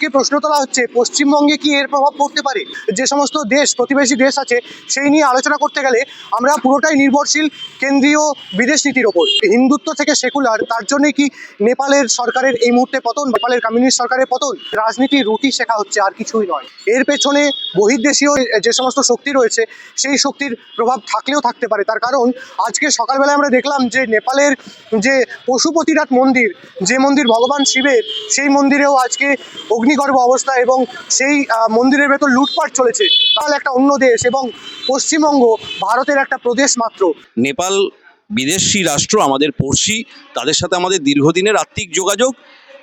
আজকে প্রশ্ন তোলা হচ্ছে, পশ্চিমবঙ্গে কি এর প্রভাব পড়তে পারে? যে সমস্ত দেশ, প্রতিবেশী দেশ আছে, সেই নিয়ে আলোচনা করতে গেলে আমরা পুরোটাই নির্ভরশীল কেন্দ্রীয় বিদেশ নীতির ওপর। হিন্দুত্ব থেকে সেকুলার, তার জন্য কি নেপালের সরকারের এই মুহূর্তে পতন, নেপালের কমিউনিস্ট সরকারের পতন? রাজনীতির রুটি শেখা হচ্ছে আর কিছুই নয়। এর পেছনে বহির্দেশীয় যে সমস্ত শক্তি রয়েছে, সেই শক্তির প্রভাব থাকলেও থাকতে পারে। তার কারণ, আজকে সকালবেলায় আমরা দেখলাম যে নেপালের যে পশুপতিনাথ মন্দির, যে মন্দির ভগবান শিবের, সেই মন্দিরেও আজকে অগ্নিগর্ভ অবস্থা এবং সেই মন্দিরের ভেতর লুটপাট চলেছে, তাহলে একটা অন্য দেশ এবং পশ্চিমবঙ্গ ভারতের একটা প্রদেশ মাত্র। নেপাল বিদেশি রাষ্ট্র, আমাদের পড়শি, তাদের সাথে আমাদের দীর্ঘদিনের আর্থিক যোগাযোগ।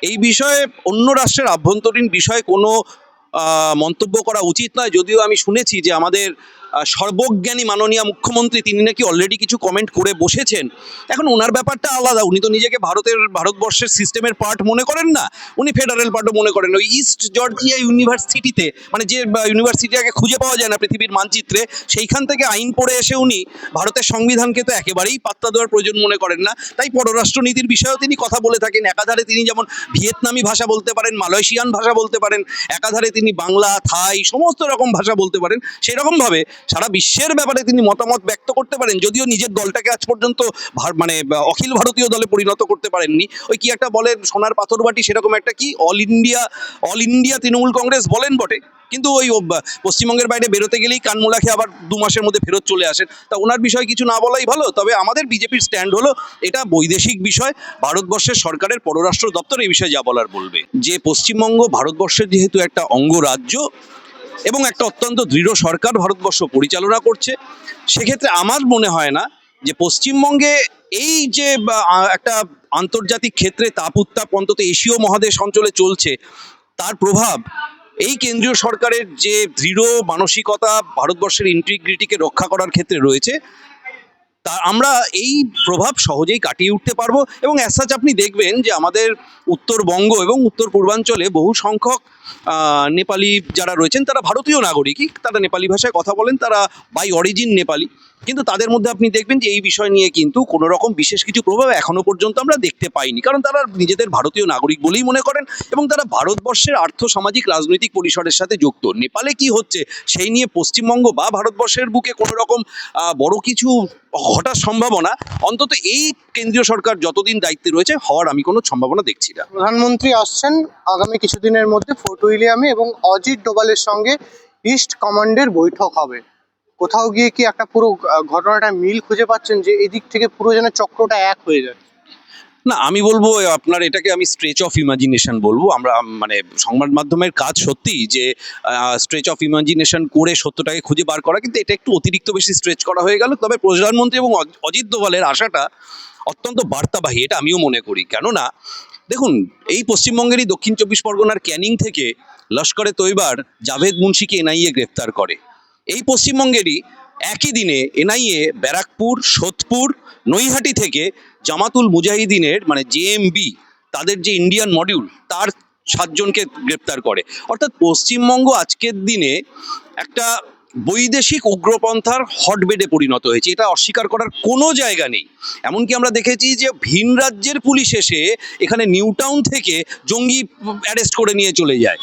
এই বিষয়ে অন্য রাষ্ট্রের আভ্যন্তরীণ বিষয়ে কোনো মন্তব্য করা উচিত নয়। যদিও আমি শুনেছি যে আমাদের সর্বজ্ঞানী মাননীয় মুখ্যমন্ত্রী তিনি নাকি অলরেডি কিছু কমেন্ট করে বসেছেন। এখন ওনার ব্যাপারটা আলাদা। উনি তো নিজেকে ভারতের, ভারতবর্ষের সিস্টেমের পার্ট মনে করেন না। উনি ফেডারেল পার্টও মনে করেন। ওই ইস্ট জর্জিয়া ইউনিভার্সিটিতে মানে যে ইউনিভার্সিটিটাকে খুঁজে পাওয়া যায় না পৃথিবীর মানচিত্রে, সেইখান থেকে আইন পড়ে এসে উনি ভারতের সংবিধানকে তো একেবারেই পাত্তা দেওয়ার প্রয়োজন মনে করেন না। তাই পররাষ্ট্রনীতির বিষয়েও তিনি কথা বলে থাকেন। একাধারে তিনি যেমন ভিয়েতনামি ভাষা বলতে পারেন, মালয়েশিয়ান ভাষা বলতে পারেন, একাধারে তিনি বাংলা, থাই, সমস্ত রকম ভাষা বলতে পারেন। সেই রকমভাবে সারা বিশ্বের ব্যাপারে তিনি মতামত ব্যক্ত করতে পারেন, যদিও নিজের দলটাকে আজ পর্যন্ত মানে অখিল ভারতীয় দলে পরিণত করতে পারেননি। ওই কি একটা বলে, সোনার পাথরবাটি সেরকম একটা কি? All India all India Trinamool Congress বলেন বটে। কিন্তু ওই পশ্চিমবঙ্গের বাইরে বেরোতে গেলেই কানমূলা খেয়ে আবার দু মাসের মধ্যে ফেরত চলে আসেন। তা ওনার বিষয়ে কিছু না বলাই ভালো, তবে আমাদের বিজেপির স্ট্যান্ড হলো, এটা বৈদেশিক বিষয়। ভারতবর্ষের সরকারের পররাষ্ট্র দপ্তর এই বিষয়ে যা বলার বলবে। যে পশ্চিমবঙ্গ, ভারতবর্ষের যেহেতু একটা অঙ্গরাজ্য এবং একটা অত্যন্ত দৃঢ় সরকার ভারতবর্ষ পরিচালনা করছে। সেক্ষেত্রে আমার মনে হয় না যে পশ্চিমবঙ্গে এই যে একটা আন্তর্জাতিক ক্ষেত্রে তাপ উত্তাপ অন্তত এশীয় মহাদেশ অঞ্চলে চলছে, তার প্রভাব এই কেন্দ্রীয় সরকারের যে দৃঢ় মানসিকতা ভারতবর্ষের ইন্টিগ্রিটিকে রক্ষা করার ক্ষেত্রে রয়েছে তা আমরা এই প্রভাব সহজেই কাটিয়ে উঠতে পারব এবং অ্যাসাচ আপনি দেখবেন যে আমাদের উত্তরবঙ্গ এবং উত্তর পূর্বাঞ্চলে বহু সংখ্যক নেপালি যারা রয়েছেন, তারা ভারতীয় নাগরিকই। তারা নেপালি ভাষায় কথা বলেন, তারা বাই অরিজিন নেপালি। কিন্তু তাদের মধ্যে আপনি দেখবেন যে এই বিষয় নিয়ে কিন্তু কোনো রকম বিশেষ কিছু প্রভাব এখনও পর্যন্ত আমরা দেখতে পাইনি। কারণ তারা নিজেদের ভারতীয় নাগরিক বলেই মনে করেন এবং তারা ভারতবর্ষের আর্থ সামাজিক রাজনৈতিক পরিসরের সাথে যুক্ত। নেপালে কি হচ্ছে, সেই নিয়ে পশ্চিমবঙ্গ বা ভারতবর্ষের বুকে কোনো রকম বড় কিছু ঘটার সম্ভাবনা, অন্তত এই কেন্দ্রীয় সরকার যতদিন দায়িত্বে রয়েছে হওয়ার আমি কোনো সম্ভাবনা দেখছি না। প্রধানমন্ত্রী আসছেন আগামী কিছুদিনের মধ্যে ফোর্ট উইলিয়ামে এবং অজিত ডোভালের সঙ্গে ইস্ট কমান্ডের বৈঠক হবে। কোথাও গিয়ে কি একটা পুরো ঘটনাটা মিল খুঁজে পাচ্ছেন যে এদিক থেকে পুরো যেন চক্রটা এক হয়ে যায় না, আমি বলব আপনার এটাকে আমি স্ট্রেচ অফ ইমাজিনেশন বলব। আমরা মানে সংবাদ মাধ্যমের কাজ সত্যি যে স্ট্রেচ অফ ইমাজিনেশন করে সত্যটাকে খুঁজে বার করা, কিন্তু এটা একটু অতিরিক্ত বেশি স্ট্রেচ করা হয়ে গেল। তবে প্রধানমন্ত্রী এবং অজ- অজিত দোভালের আশাটা অত্যন্ত বার্তাবাহী, এটা আমিও মনে করি। কেননা, দেখুন, এই পশ্চিমবঙ্গেরই দক্ষিণ চব্বিশ পরগনার ক্যানিং থেকে লস্করে তৈবার জাভেদ মুন্সিকে এনআইএ গ্রেফতার করে। এই পশ্চিমবঙ্গেরই একই দিনে এনআইএ, ব্যারাকপুর, সোদপুর, নৈহাটি থেকে জামাতুল মুজাহিদিনের মানে জেএমবি তাদের যে ইন্ডিয়ান মডিউল তার সাতজনকে গ্রেপ্তার করে। অর্থাৎ পশ্চিমবঙ্গ আজকের দিনে একটা বৈদেশিক উগ্রপন্থার হটবেডে পরিণত হয়েছে। এটা অস্বীকার করার কোনো জায়গা নেই। এমনকি আমরা দেখেছি যে ভিন রাজ্যের পুলিশ এসে এখানে নিউ টাউন থেকে জঙ্গি অ্যারেস্ট করে নিয়ে চলে যায়।